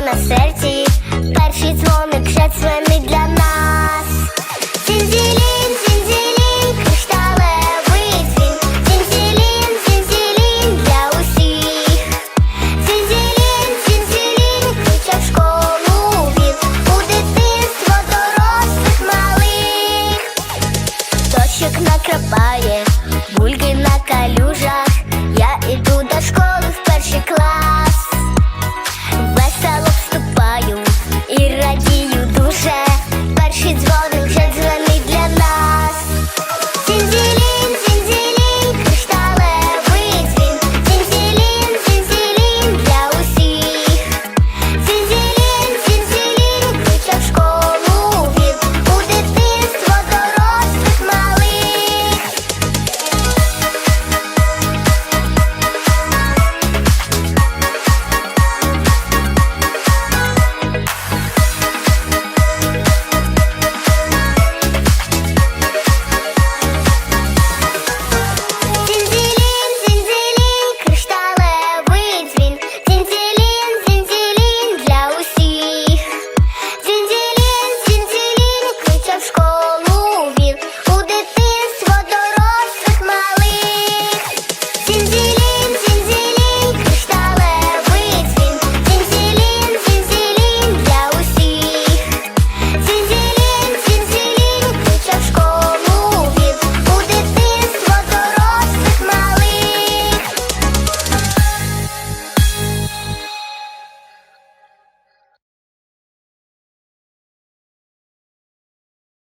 на серці, перші дзвони предсвяни для нас. Цінзілін, цінзілін, кришталевий дзвін, цінзілін, цінзілін для усіх. Цінзілін, цінзілін, кричав школу він, у дитинство дорослих малих. Дощик накрапає.